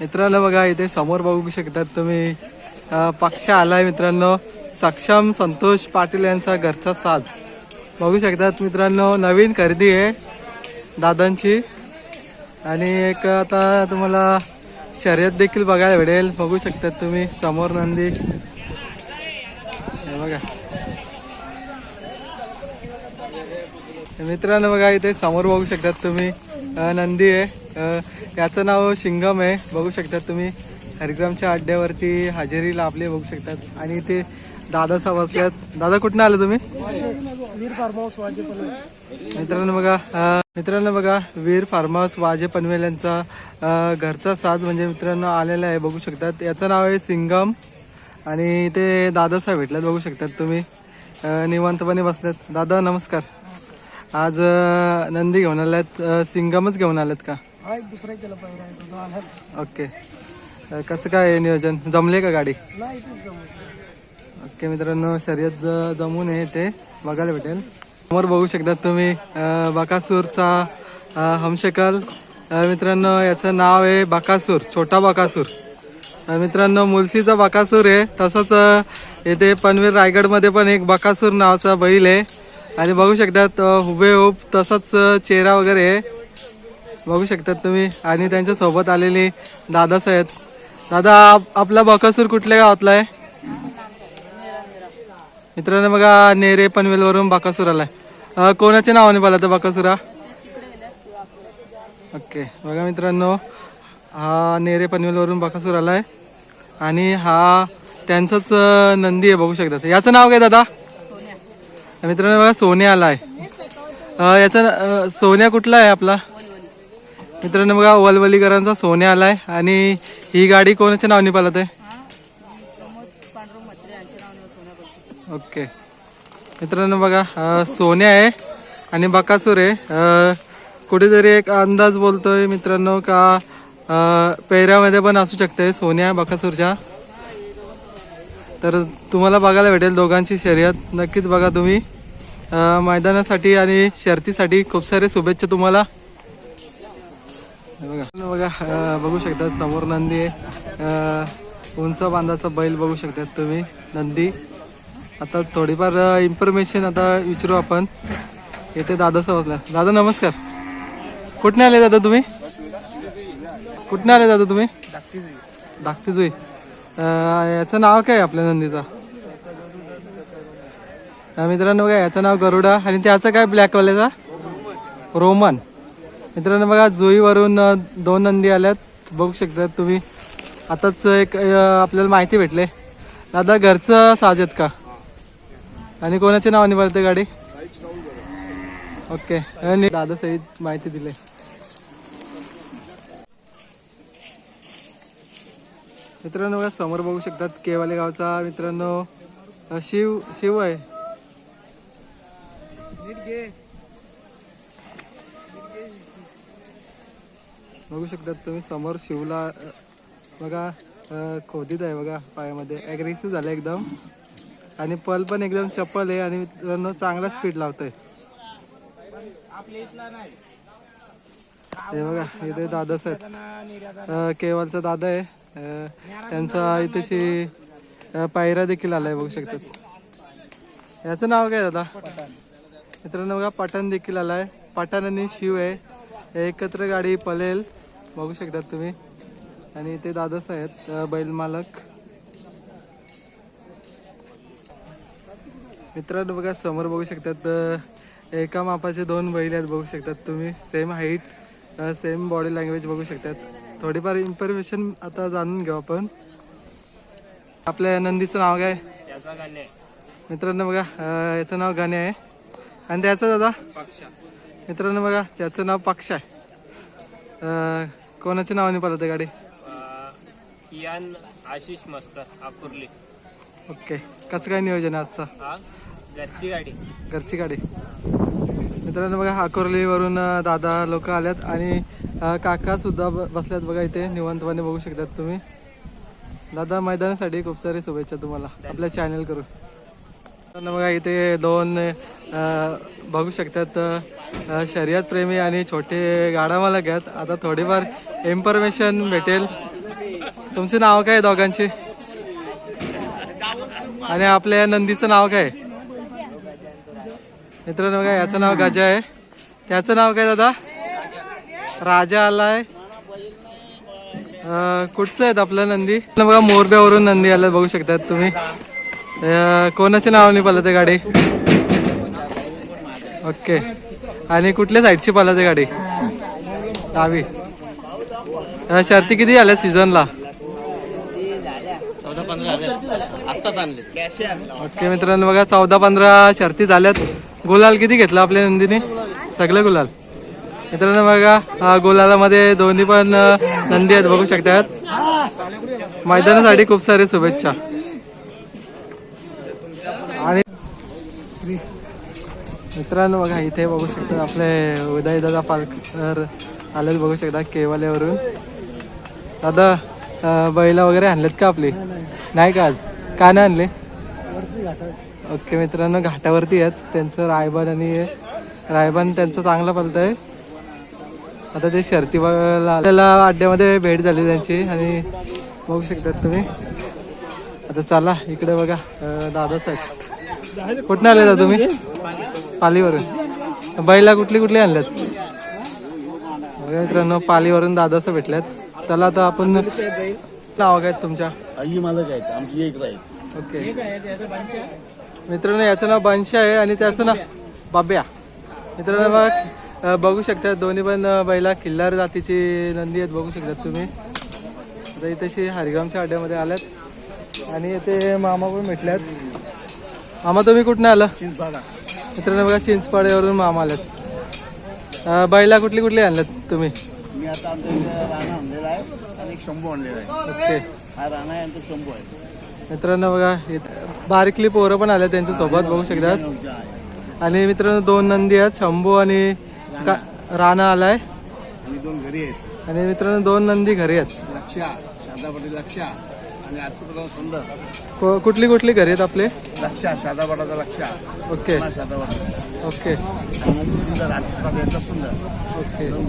मित्रांनो बघा इथे समोर बघू शकतात तुम्ही. पक्ष आलाय मित्रांनो. सक्षम संतोष पाटील यांचा घरचा साज. बघू शकतात मित्रांनो नवीन खरेदी आहे दादांची. आणि एक आता तुम्हाला शर्यत देखील बघायला भेटेल. बघू शकतात तुम्ही समोर नंदी. हे बघा. मित्रांनो बघा इथे समोर बघू शकतात तुम्ही. नंदी आहे. याचं नाव शिंगम आहे. बघू शकतात तुम्ही. हरिग्रामच्या अड्ड्यावरती हजेरी लाभली बघू शकतात आणि इथे दादा साहेब असल्यात. दादा कुठनं आले तुम्ही? मित्रांनो बघा मित्रांनो बघा वीर फार्म हाऊस वाजे पनवेल यांचा घरचा साज म्हणजे मित्रांनो आलेला आहे बघू शकतात याचं नाव आहे सिंगम आणि इथे दादासाहेब भेटल्यात बघू शकतात तुम्ही. निवांतपणे बसल्यात दादा नमस्कार. आज अं, नंदी घेऊन आल्यात अं, सिंगमच घेऊन आल्यात का? हा एक दुसरा केला पाहिजे आहे तो आला. ओके. अं, कसं काय आहे नियोजन? जमले का गाडी? नाही इथेच जमलं. ओके मित्रांनो शर्यत ज- जमून आहे ते बघायला भेटेल. समोर बघू शकतात तुम्ही अं, बकासूरचा अं, हमशकल. अं, मित्रांनो याचं नाव आहे बकासूर छोटा बकासूर. अं, मित्रांनो मुलसीचा बकासूर आहे. तसंच अं, इथे पनवेल रायगडमध्ये पण एक बकासूर नावाचा बैल आहे. आणि बघू शकतात हुबेहूब तसाच चेहरा वगैरे आहे. बघू शकतात तुम्ही. आणि त्यांच्यासोबत आलेले दादासाहेब दादा आप- आपला बकासूर कुठल्या गावातला आहे? मित्रांनो बघा नेरे पनवेल वरून बाकासूर आलाय. कोणाच्या नावाने पाला तर बाकासुरा? ओके बघा मित्रांनो. हा नेरे पनवेल वरून बाकासूर आलाय. आणि हा त्यांचाच नंदी आहे बघू शकतात. याचं नाव काय दादा? मित्रांनो बघा सोन्या आला आहे याचा सोन्या कुठला आहे आपला? मित्रांनो बघा वलवलीकरांचा सोन्या आलाय. आणि ही गाडी कोणाच्या नावाने पालत आहे? ओके. मित्रांनो बघा सोन्या आहे आणि बकासूर आहे. कुठेतरी एक अंदाज बोलतोय मित्रांनो का पेहऱ्यामध्ये पण असू शकते सोन्या बकासूरच्या. तर तुम्हाला बघायला भेटेल दोघांची शर्यत. नक्कीच बघा तुम्ही. मैदानासाठी आणि शर्तीसाठी खूप सारे शुभेच्छा तुम्हाला. बघा. बघा शकतात समोर नंदी आहे उंच बांधाचा बैल बघू शकतात तुम्ही नंदी. आता थोडीफार इन्फॉर्मेशन आता विचारू आपण. येथे दादा समजला दादा नमस्कार. कुठने आले दादा तुम्ही? कुठने आले दादा तुम्ही? धाकटी जुई अं, याचं नाव काय आहे आपल्या नंदीचा? मित्रांनो बघा याचं नाव गरुडा. आणि त्याचं काय ब्लॅकवाल्याचा रोमन. मित्रांनो बघा जुईवरून दोन नंदी आल्यात. बघू शकतात तुम्ही. आताच एक आपल्याला माहिती भेटले. दादा घरचं साजेत आहेत का? आणि कोणाच्या नावाने भरते गाडी? ओके. आणि दादा सहित माहिती दिली. मित्रांनो बघा समोर बघू शकतात केवाले गावचा मित्रांनो. शिव शिव आहे. बघू शकतात तुम्ही समोर शिवला बघा खोदीत आहे बघा पायामध्ये. ॲग्रेसिव्ह झालं एकदम. आणि पल पण एकदम चप्पल आहे आणि मित्रांनो चांगला स्पीड लावतोय. हे बघा इथे दादाच आहेत. केवलचा दादा आहे. त्यांचा इथेशी पायऱ्या पायरा देखील आलाय बघू शकतात याचं नाव काय दादा? मित्रांनो बघा पठाण देखील आलाय. पठाण आणि शिव आहे. एकत्र गाडी पळेल बघू शकतात तुम्ही. आणि ते दादाच आहेत बैल मालक. मित्रांनो बघा समोर बघू शकतात एका मापाचे दोन बैल आहेत बघू शकतात तुम्ही. Same height same body language बघू शकतात. थोडीफार इन्फॉर्मेशन आता जाणून घेऊ आपण. आपल्या नंदीचं नाव काय? मित्रांनो बघा याचं नाव गाणे आहे. आणि त्याचं दादा? मित्रांनो बघा त्याचं नाव पक्ष आहे. कोणाच्या नावाने पळत गाडी? कियान आशिष मस्कर अकुर्ली. ओके. कसं काय नियोजन आहे आजचा? घरची गाडी. घरची गाडी. मित्रांनो बघा अकोरलीवरून अं, दादा लोक आल्यात आणि काका सुद्धा बसल्यात बघा इथे. निवांतपणे बघू शकतात तुम्ही. दादा मैदानासाठी खूप सारे शुभेच्छा तुम्हाला. आपल्या चॅनल करून. मित्रांनो बघा इथे दोन बघू शकतात शर्यत प्रेमी आणि छोटे गाडा मला घ्यात आता थोडीफार इन्फॉर्मेशन भेटेल. तुमचे नाव काय आहे दोघांचे? आणि आपल्या नंदीचं नाव काय? मित्रांनो काय याचं नाव गजा आहे. त्याचं नाव काय दादा? राजा आलाय. कुठचं आहेत आपलं नंदी? बघा मोरब्यावरून नंदी आलं बघू शकतात तुम्ही. अं, कोणाच्या नावाने ते गाडी? ओके. आणि कुठल्या साईडची पळते गाडी? डावी अं, शर्ती किती आल्या सीझनला? ओके मित्रांनो बघा चौदा पंधरा शर्ती झाल्यात. गुलाल किती घेतला आपल्या नंदीने? सगळे गुलाल. मित्रांनो बघा गुलालामध्ये दोन्ही पण नंदी आहेत बघू शकतात. मैदानासाठी खूप सारे शुभेच्छा. मित्रांनो बघा इथे बघू शकता आपले उदय दादा पालकर आलेत बघू शकता केवाल्यावरून. दादा बैला वगैरे आणलेत का आपली? नाही का आज? का नाही आणले? ओके मित्रांनो घाटावरती आहेत. त्यांचं रायबन आणि रायबन त्यांचं चांगलं पलत आहे आता ते शर्ती बघायला आले. त्याला अड्ड्यामध्ये भेट झाली त्यांची आणि बघू शकतात तुम्ही. आता चला इकडे बघा दादा साहेब. कुठनं आले दादा तुम्ही? पालीवरून. बैला कुठली कुठली आणल्यात? बघा मित्रांनो पालीवरून दादासं भेटल्यात. चला आता आपण नाव काय तुमच्या? आई मालक आहेत आमची एक आहेत ओके. मित्रांनो याचं नाव बंश आहे आणि त्याचं नाव बाब्या. मित्रांनो बघ बघू शकता दोन्ही पण बैला किल्लार जातीची नंदी आहेत बघू शकतात तुम्ही. आता इथेशी हरिगामच्या अड्ड्यामध्ये आल्यात. आणि इथे मामा पण भेटल्यात. मामा तुम्ही कुठनं आलं? मित्रांनो बघा चिंचपाड्यावरून मामा आल्यात. बैला कुठली कुठली आणल्यात तुम्ही? मी आता आमच्या इथे राणा आणलेला आहे आणि एक शंभू आणलेला आहे. ओके. हा राणा आहे आणि तो शंभू आहे. मित्रांनो बघा बारीकली पोरं पण आल्या त्यांच्यासोबत बघू शकतात आणि मित्रांनो दोन नंदी आहेत शंभू आणि का राणा आलाय. आणि दोन घरी आहेत. आणि मित्रांनो दोन नंदी घरी आहेत. लक्षा शादापाटी लक्षा. आणि सुंदर. को- कुठली कुठली घरी आहेत आपले? लक्षा शादापाटाचा लक्षा. ओके. ओके. आणि सुंदर यांचा सुंदर. ओके. दोन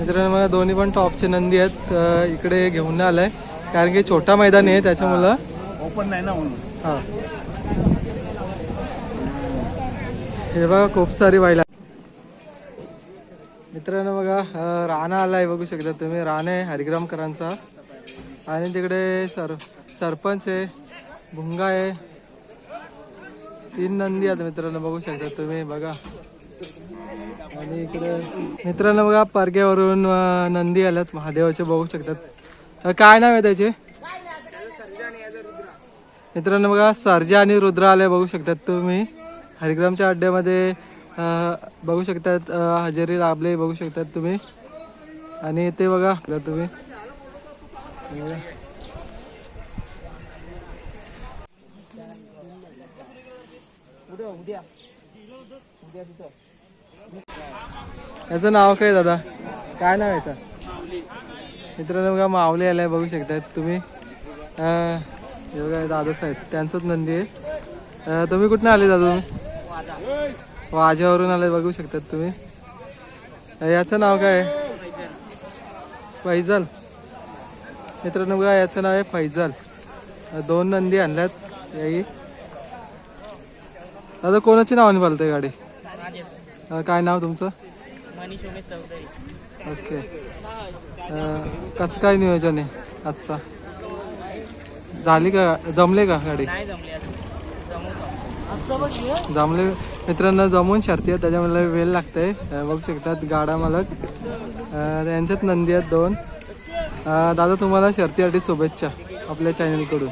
मित्रांनो मला दोन्ही पण टॉपचे नंदी आहेत. अं, इकडे घेऊन आलाय. कारण की छोटा मैदान आहे त्याच्यामुळं. ओपन नाही ना म्हणून. हा. हे बघा खूप सारी बायला. मित्रांनो बघा अं, राणा आलाय बघू शकता तुम्ही. राणे हरिग्रामकरांचा. आणि तिकडे सर सरपंच आहे भुंगा आहे. तीन नंदी आहेत मित्रांनो बघू शकता तुम्ही बघा. आणि इकडे मित्रांनो बघा परग्यावरून नंदी आल्यात महादेवाचे बघू शकतात. काय नाव आहे त्याचे? मित्रांनो बघा सर्जा आणि रुद्र आले बघू शकतात तुम्ही. हरिग्रामच्या अड्ड्यामध्ये बघू शकतात हजेरी लाभले बघू शकतात तुम्ही. आणि ते बघा तुम्ही. याचं नाव काय दादा? काय नाव आहे याचं? मित्रांनो बघा माऊली आलाय बघू शकतात तुम्ही. बघा दादा साहेब त्यांचंच नंदी आहे. तुम्ही कुठनं आले दादा? तुम्ही वाजावरून आले बघू शकतात तुम्ही. याचं नाव काय आहे? फैजल. मित्रांनो बघा याचं नाव आहे फैजल. दोन नंदी आणल्यात. याही. दादा कोणाची नावाने पालते गाडी? काय नाव तुमचं? ओके. कसं काय नियोजन आहे आजचा? झाली का? जमले का गाडी? जमले. मित्रांना जमून शर्ती आहेत. त्याच्यामुळे वेळ लागतंय. बघू शकतात गाडा मालक. यांच्यात नंदी आहेत दोन. दादा तुम्हाला शर्तीसाठी शुभेच्छा आपल्या चॅनलकडून.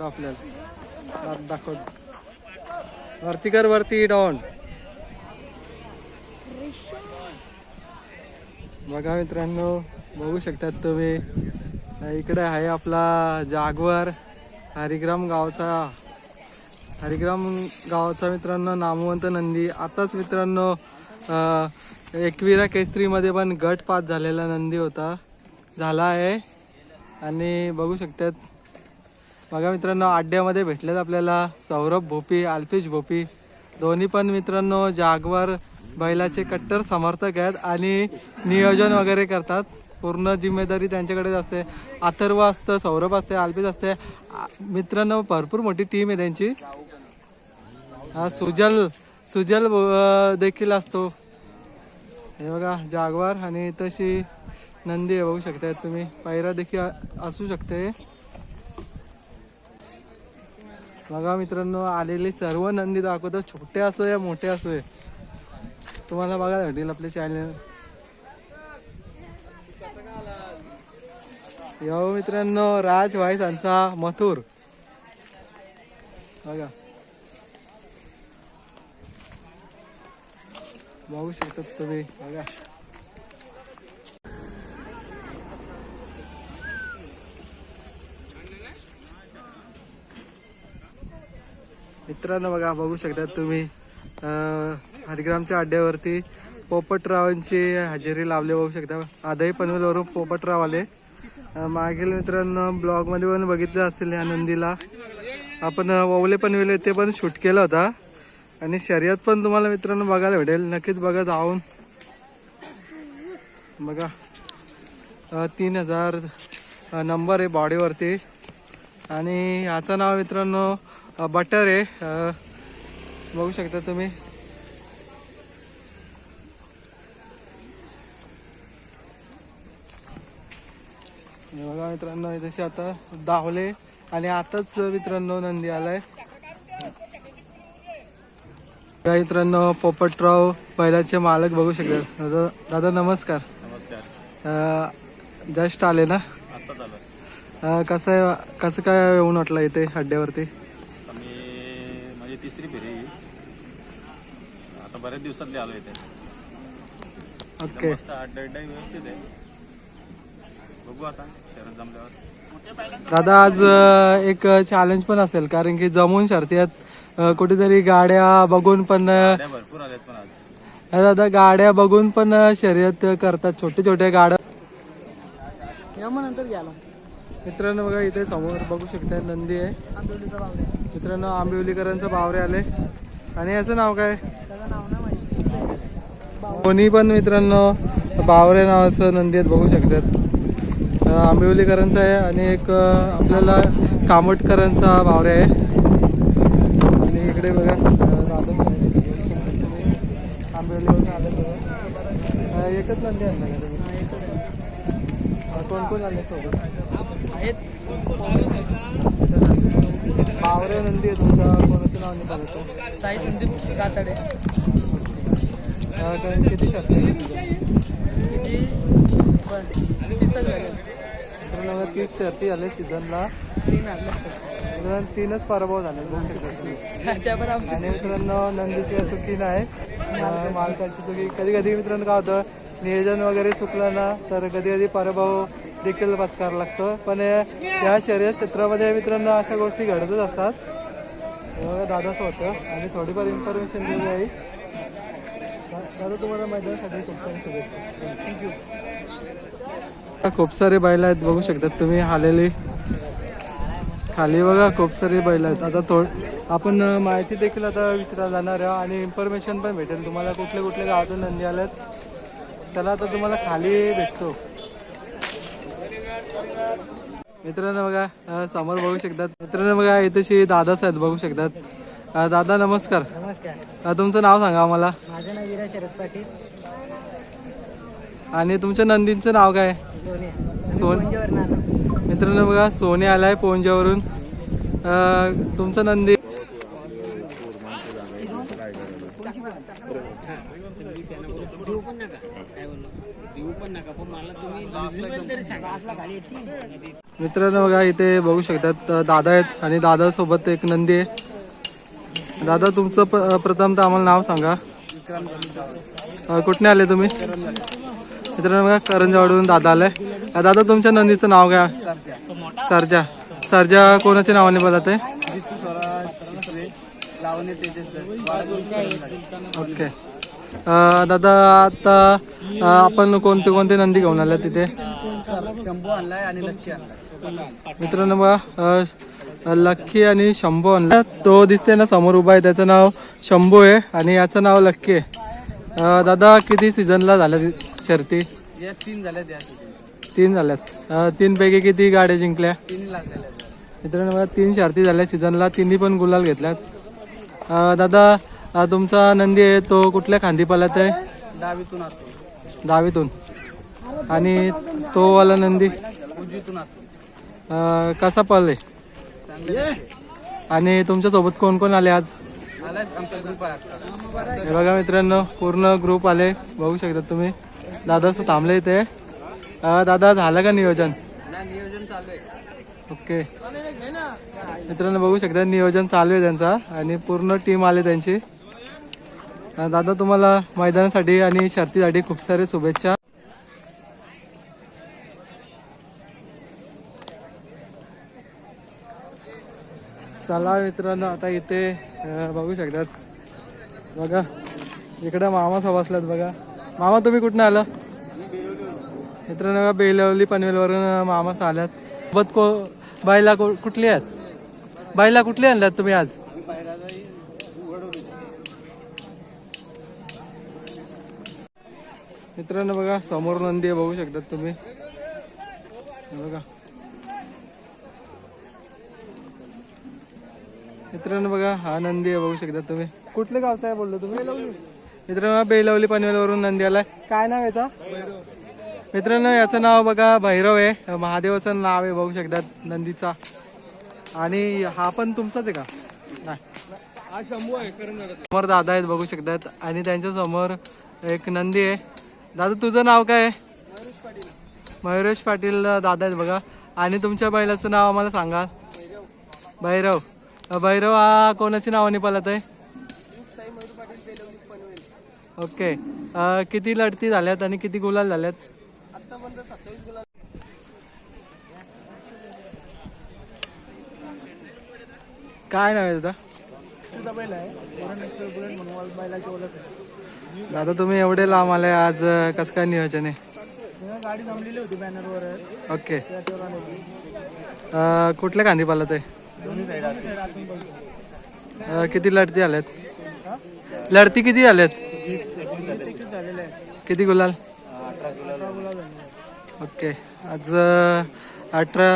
आपल्याला. दाखव. वरती कर वरती डॉन. बघा मित्रांनो बघू शकतात तुम्ही. इकडे आहे आपला जागवर हरिग्राम गावचा. हरिग्राम गावचा मित्रांनो नामवंत नंदी. आताच मित्रांनो एकविरा केसरीमध्ये पण गट पास झालेला नंदी होता. झाला आहे. आणि बघू शकतात. बघा मित्रांनो अड्ड्यामध्ये भेटलेत आपल्याला सौरभ भोपी अल्पेश भोपी. दोन्ही पण मित्रांनो जागवर बैलाचे कट्टर समर्थक आहेत आणि नियोजन वगैरे करतात. पूर्ण जिम्मेदारी त्यांच्याकडेच असते. अथर्व असतं सौरभ असते अल्पेश असते. आ- मित्रांनो भरपूर मोठी टीम आहे त्यांची. हा सुजल सुजल देखील असतो. हे बघा जागवार आणि तशी नंदी आहे बघू शकताय तुम्ही. पायरा देखील असू शकते. बघा मित्रांनो आलेली सर्व नंदी दाखवतो छोटे असो या मोठे असो तुम्हाला बघायला भेटेल आपले चॅनल यो मित्रांनो राज व्हाईस यांचा मथुर. बघा. बघू शकतात तुम्ही बघा मित्रांनो बघा बघू शकता तुम्ही. हरिग्रामच्या अड्ड्यावरती पोपटरावांची हजेरी लावली बघू शकता. आदही पनवेलवरून पोपटराव आले मागील मित्रांनो ब्लॉगमध्ये पण बघितलं असेल या नंदीला. आपण अं, ववले पनवेल ते पण शूट केला होता. आणि शर्यत पण तुम्हाला मित्रांनो बघायला भेटेल. नक्कीच बघा जाऊन. बघा. तीन हजार नंबर आहे बॉडीवरती आणि याचं नाव मित्रांनो बटर आहे. बघू शकता तुम्ही. बघा मित्रांनो जसे आता दावले आणि आताच मित्रांनो नंदी आलाय. मित्रांनो पोपटराव बैलाचे मालक बघू शकतात दादा दादा नमस्कार. नमस्कार. जस्ट आले ना? कसं कसं काय येऊन वाटलं इथे अड्ड्यावरती माझी तिसरी फेरी. आता बऱ्याच दिवसातली आलो इथे. ओके. व्यवस्थित आहे. बघू आता शहरात जमल्यावर. दादा आज एक चॅलेंज पण असेल कारण की जमून शर्तीत अं, कुठेतरी गाड्या बघून पण अं, गाड्या भरपूर आल्यात पण आज. दादा गाड्या बघून पण अं, शर्यत करतात छोटे छोटे गाड्या. नंतर मित्रांनो बघा इथे समोर बघू शकता नंदी आहे. आंबोलीचा मित्रांनो आंबिवलीकरांचं बावरे आले. आणि याचं नाव काय? त्याचं नाव नाही माहिती. कोणी पण मित्रांनो बावरे नावाचं नंदी आहेत बघू शकतात. अं, आंबिवलीकरांचा आहे आणि एक अं, आपल्याला कामटकरांचा बावरे आहे. इकडे बघा. तुम्ही. आंबिवलीवरून आले बघा. एकच नंदी तुम्ही. अं, कोण कोण आले सोबत? आहेत. बावरे नंदी आहे तुमचा. कोणाचं नाव नाही पाहिजे साई संदीप गाताडे. किती किती? तीसच झाले तीस शर्ती झाले सीझनला. तीन आणले मित्रांनो तीनच पराभव झाले. आणि मित्रांनो नंदीची चुकी नाही मालकाची चुकी कधी कधी मित्रांनो काय होतं नियोजन वगैरे चुकलं ना तर कधी कधी पराभव देखील पत्कार लागतो. पण या शर्यत क्षेत्रामध्ये मित्रांनो अशा गोष्टी घडतच असतात. दादाच होतं. आणि थोडीफार इन्फॉर्मेशन दिली आहे. दादा तुम्हाला मैदानासाठी खूप सारी शुभेच्छा. थँक्यू खूप सारे बैल आहेत बघू शकतात तुम्ही आलेली खाली बघा खूप सारे बैल आहेत. आता थोड आपण माहिती देखील आता विचारायला जाणार आहे आणि इन्फॉर्मेशन पण भेटेल. तुम्हाला कुठले कुठले गावातून नंदी आल्यात चला आता तुम्हाला खाली भेटतो. मित्रांनो बघा समोर बघू शकतात. मित्रांनो बघा इथेशी दादाच आहेत बघू शकतात. दादा नमस्कार. नमस्कार. तुमचं नाव सांगा आम्हाला. माझं नाव विरा शरद पाटील. आणि तुमच्या नंदींचं नाव काय? सोने सोन मित्रांनो बघा सोने आलाय पोंजावरून. अं, तुमचं नंदी देऊ पण नका. काय बोललो? देऊ पण नका. पण मला तुम्ही तरी सांगा असला खाली येते मित्रांनो बघा इथे बघू शकतात दादा आहेत आणि दादा सोबत एक नंदी आहे. दादा तुमचं प- अं, प्रथमतः आम्हाला नाव सांगा. कुठने आले तुम्ही? मित्रांनो बघा करंजवाडून दादा आलाय. दादा तुमच्या नंदीचं नाव काय? सरजा. सरजा कोणाच्या नावाने बोलत आहे? ओके. दादा आता आपण कोणते कोणते नंदी घेऊन आल्या तिथे? शंभू आणलाय आणि लक्ष मित्रांनो बघा लक्की आणि शंभू आणला. तो दिसते ना समोर उभा आहे. त्याचं नाव शंभू आहे आणि याचं नाव लक्की आहे. दादा किती सीझनला झालं? शर्ती या तीन झाल्यात तीन. पैकी किती गाड्या जिंकल्या? तीन लाख झाले मित्रांनो बघा तीन शर्ती झाल्या. सीझनला तिन्ही पण गुलाल घेतल्यात. दादा तुमचा नंदी आहे तो कुठल्या खांदी पाल्यात आहे असतो. दहावीतून. आणि तो वाला नंदी? उजवीतून असतो. अं, कसा पळले आणि तुमच्यासोबत कोण कोण आले आज? आहे हे बघा मित्रांनो पूर्ण ग्रुप आले. बघू शकता तुम्ही. दादा असं थांबले इथे. दादा झालं का नियोजन? नियोजन चालू आहे. ओके. मित्रांनो बघू शकता नियोजन चालू आहे त्यांचा आणि पूर्ण टीम आले त्यांची. दादा तुम्हाला मैदानासाठी आणि शर्तीसाठी खूप सारे शुभेच्छा. चला मित्रांनो आता इथे बघू शकतात बघा इकडे मामा सब असलात बघा. मामा तुम्ही कुठनं आलं? मित्रांनो बघा बेलवली पनवेलवरून मामा आल्यात. सोबत को बायला कुठली आहेत? बाईला कुठली आणल्यात तुम्ही आज? मित्रांनो बघा समोर नंदी आहे बघू शकतात तुम्ही. बघा. मित्रांनो बघा हा नंदी आहे बघू शकता तुम्ही. कुठले गावचा आहे बोललो तुम्ही? मित्रांनो बेलवली पनवेलवरून नंदी आलाय काय नाव याचा? मित्रांनो याचं नाव बघा भैरव आहे. महादेवाचं नाव आहे बघू शकतात नंदीचा. आणि हा पण तुमचाच आहे का? नाही. समोर दादा आहेत बघू शकतात. आणि त्यांच्यासमोर एक नंदी आहे. दादा तुझं नाव काय आहे? मयुरेश पाटील दादा आहेत बघा. आणि तुमच्या बैलाचं नाव आम्हाला सांगा. भैरव. भैरव हा कोणाच्या नावाने पळत आहे? ओके. किती लढती झाल्यात आणि किती गुलाल झाल्यात? काय नाव आहे दादा? दादा तुम्ही एवढे लांब आले आज अ, कसं काय नियोजन आहे? गाडी जमलेली होती बॅनरवर ओके कुठल्या कांदी पालत आहे? दोन्ही साईड अ, किती लढती आल्यात लढती किती आल्यात किती गुलाल? ओके. आज अठरा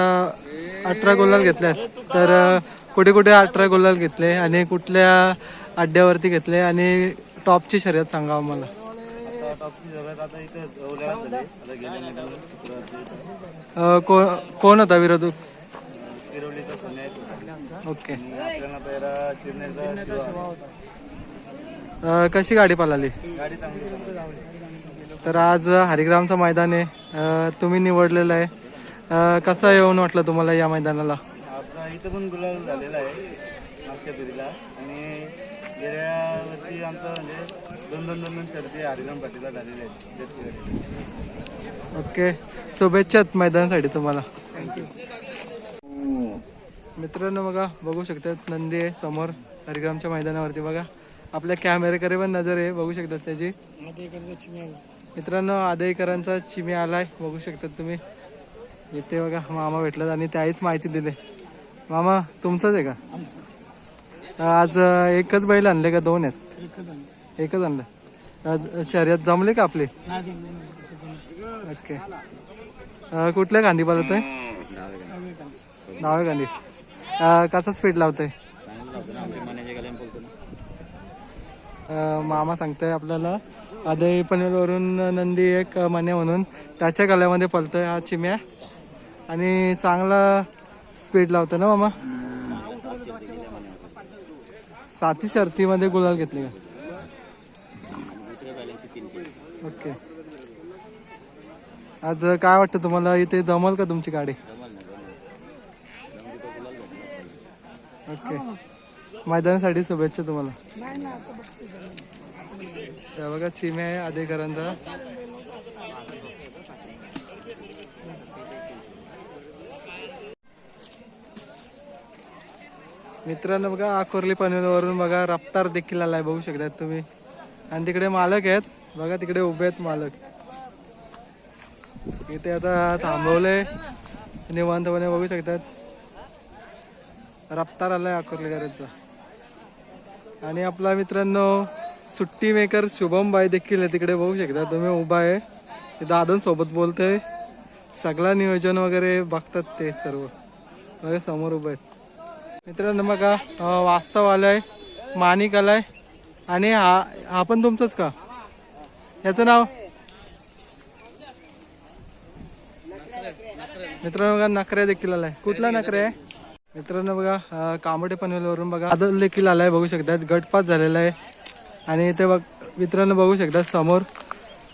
अठरा गुलाल घेतल्यात. तर कुठे कुठे अठरा गुलाल घेतले आणि कुठल्या अड्ड्यावरती घेतले आणि टॉपची शर्यत सांगा आम्हाला. अ, को- कोण होता विरोधक? किरवलीचा ओके आणि आपल्याला पहिला चिरनेरचा शिवा होता अ, कशी गाडी पळाली. तर आज हरिग्रामचं मैदान आहे. अ, तुम्ही निवडलेलं आहे. अ, कसं येऊन वाटलं तुम्हाला या मैदानाला? आपला इथं पण गुलाल झालेला आहे मागच्या पिढीला आणि गेल्या वर्षी आमचं म्हणजे दोन दोन दोन दोन शर्ती हरिराम पाटीलला झालेले आहेत जर्सी गाडी. ओके. शुभेच्छा मैदानासाठी तुम्हाला. मित्रांनो बघा बघू शकतात नंदी आहे समोर हरिग्रामच्या मैदानावरती. बघा आपल्या कॅमेरेकडे पण नजर आहे बघू शकतात त्याची. मित्रांनो आदईकरांचा चिमी आलाय बघू शकतात तुम्ही. इथे बघा मामा भेटलात आणि त्याहीच माहिती दिली. मामा तुमचंच आहे का? आज एकच बैल आणले का? दोन आहेत. एकच आणलं. शर्यत जमले का आपली? ओके. कुठल्या गांधी पालत आहे डावे गांधी. अं, कसा स्पीड लावतोय. मामा सांगताय आपल्याला. आदय पनवेलवरून नंदी एक मने म्हणून. त्याच्या गळ्यामध्ये पलतोय हा चिम्या. आणि चांगला स्पीड लावतो ना मामा? साती शर्तीमध्ये गुलाल घेतले का? ओके आज काय वाटतं तुम्हाला? इथे जमल का तुमची गाडी? ओके मैदानासाठी शुभेच्छा तुम्हाला. बघा चिमे आहे आदेकरांचा मित्रांनो बघा आकोर्ली पनवेलवरून बघा रफ्तार देखील आलाय बघू शकतात तुम्ही. आणि तिकडे मालक आहेत. बघा तिकडे उभे आहेत मालक. इथे आता थांबवले निवांतपणे बघू शकतात. रफ्तार आलाय अकोर्लीकरांचा आणि आपला मित्रांनो सुट्टी मेकर शुभम बाई देखील आहे. तिकडे बघू शकता तुम्ही उभा आहे. दादन सोबत बोलतोय. सगळं नियोजन वगैरे बघतात ते सर्व. वगैरे समोर उभं आहेत. मित्रांनो बघा वास्तव आलाय. माणिक आलाय. आणि हा हा पण तुमचंच का? याचं नाव? मित्रांनो बघा नकऱ्या देखील आलाय. कुठला नकऱ्या आहे? मित्रांनो बघा अं, कामोठे पनवेलवरून बघा. आदल देखील आलाय बघू शकतात. गटपात झालेला आहे. आणि इथे बघ मित्रांनो बघू शकतात समोर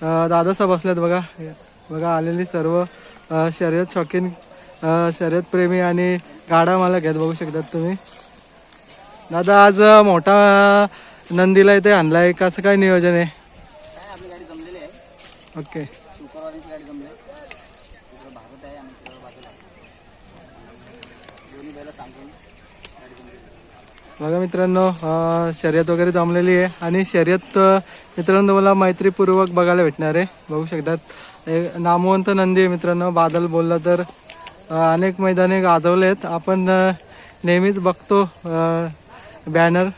अं, दादासाहेब बसल्यात बघा. बघा आलेली सर्व शर्यत शौकीन अं, शर्यत प्रेमी आणि गाडा मला घेत बघू शकतात तुम्ही. दादा आज मोठा नंदीला इथे आणलाय. कसं काय नियोजन आहे. ओके शुक्रवारीची गाडी जमली आहे इकडं भारत आहे आणि तिकडं बाजूला दोन्ही बैला सांगून गाडी जमलेली बघा मित्रांनो शर्यत वगैरे जमलेली आहे. आणि शर्यत मित्रांनो तुम्हाला मैत्रीपूर्वक बघायला भेटणार आहे. बघू शकतात. एक नामवंत नंदी आहे मित्रांनो बादल बोलला तर अनेक मैदाने गाजवले आहेत आपण नेहमीच बघतो बॅनर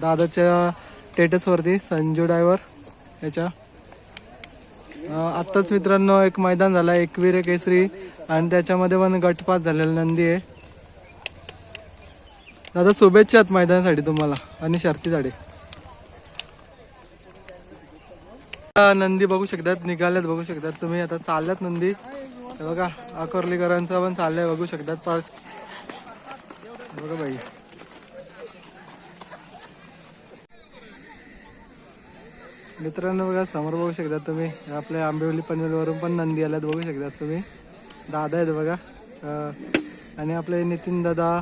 दादाच्या स्टेटसवरती संजू डायव्हर याच्या. आत्ताच मित्रांनो एक मैदान झालं एकवीर केसरी. आणि त्याच्यामध्ये पण गटपात झालेला नंदी आहे. दादा शुभेच्छा आहेत मैदानासाठी तुम्हाला आणि शर्तीसाठी नंदी बघू शकतात निघाल्यात बघू शकतात. तुम्ही आता चालल्यात नंदी. बघा अकोर्लीकरांचा पण चाललंय बघू शकतात. पाच बघा बाई. मित्रांनो बघा समोर बघू शकतात तुम्ही. आपल्या आंबिवली पनवेलवरून पण नंदी आल्यात बघू शकतात तुम्ही. दादा आहेत बघा. आणि आपले नितीन दादा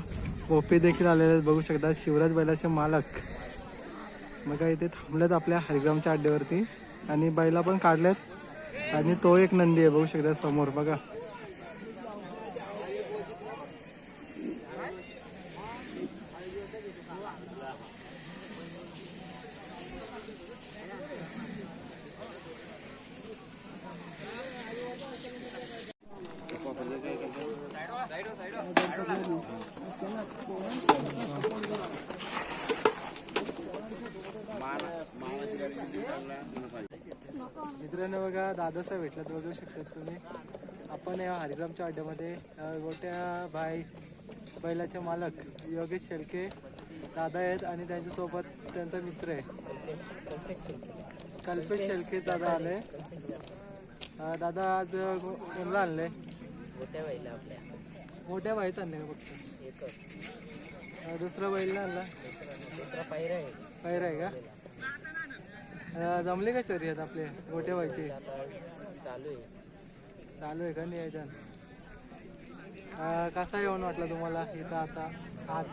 भोपे देखील आलेले आहेत. बघू शकता शिवराज बैलाचे मालक. मग इथे थांबलेत आपल्या हरिग्रामच्या अड्ड्यावरती आणि बैला पण काढल्यात आणि तो एक नंदी आहे बघू शकता समोर. बघा मित्रांनो बघा दादासाहेब तुम्ही. आपण या हरिग्रामच्या अड्ड्यामध्ये गोट्या भाई बैलाचे मालक योगेश शेळके दादा आहेत आणि त्यांच्यासोबत त्यांचा मित्र आहे. कल्पेश शेळके दादा आले. दादा आज कोणला आणले? मोठ्या बैला आपल्या. मोठ्या भाईच आणले का फक्त? दुसरा बैल नाही आणला? पायरा आहे. पैर आहे का? जमले का शर्यत आपले मोठ्या भाईची आता चालू आहे. चालू आहे का नियोजन? कसा येऊन वाटला तुम्हाला इथं आता आज?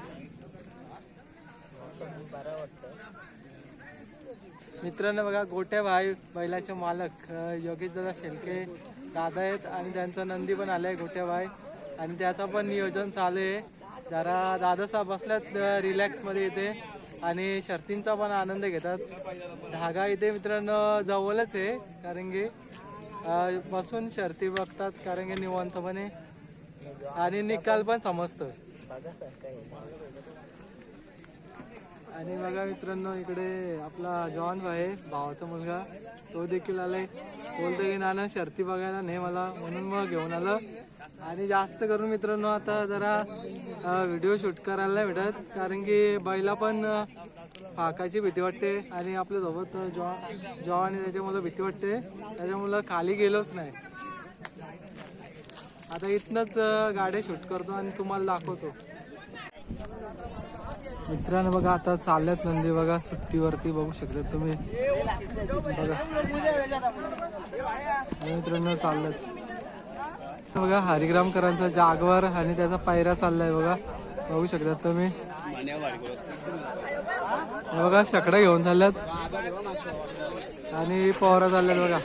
बरं वाटतं मित्रांनो बघा गोट्या भाई बैलाचे मालक योगेश दादा शेलके दादा आहेत आणि त्यांचा नंदी पण आलाय गोट्या भाई. आणि त्याचा पण नियोजन चालू आहे. जरा दादासाहेब बसल्यात रिलॅक्समध्ये इथे. आणि शर्तींचा पण आनंद घेतात. धागा इथे मित्रांनो जवळच आहे कारण की बसून शर्ती बघतात कारण की निवांतपणे. आणि निकाल पण समजतो आणि बघा मित्रांनो इकडे आपला जॉन आहे भावाचा मुलगा. तो देखील आलाय. बोलतो की नाना शर्ती बघायला नाही मला म्हणून मग घेऊन आलं. आणि जास्त करून मित्रांनो आता जरा व्हिडिओ शूट करायला नाही भेटत कारण की बैला पण अं, फाकाची भीती वाटते आणि आपल्यासोबत जॉ जॉ आणि त्याच्यामुळं भीती वाटते. त्याच्यामुळं खाली गेलोच नाही. आता इथनच गाड्या शूट करतो आणि तुम्हाला दाखवतो. मित्रांनो बघा आता चालल्यात नंदी बघा सुट्टीवरती बघू शकले तुम्ही. बघा. मित्रांनो चालल्यात. बघा हरिग्रामकरांचा जागवर आणि त्याचा पायरा चाललाय बघा. बघू शकता तुम्ही. बघा शकड्या घेऊन चालल्यात. आणि पोहरा चालल्यात बघा.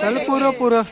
चल पुरं पुरं.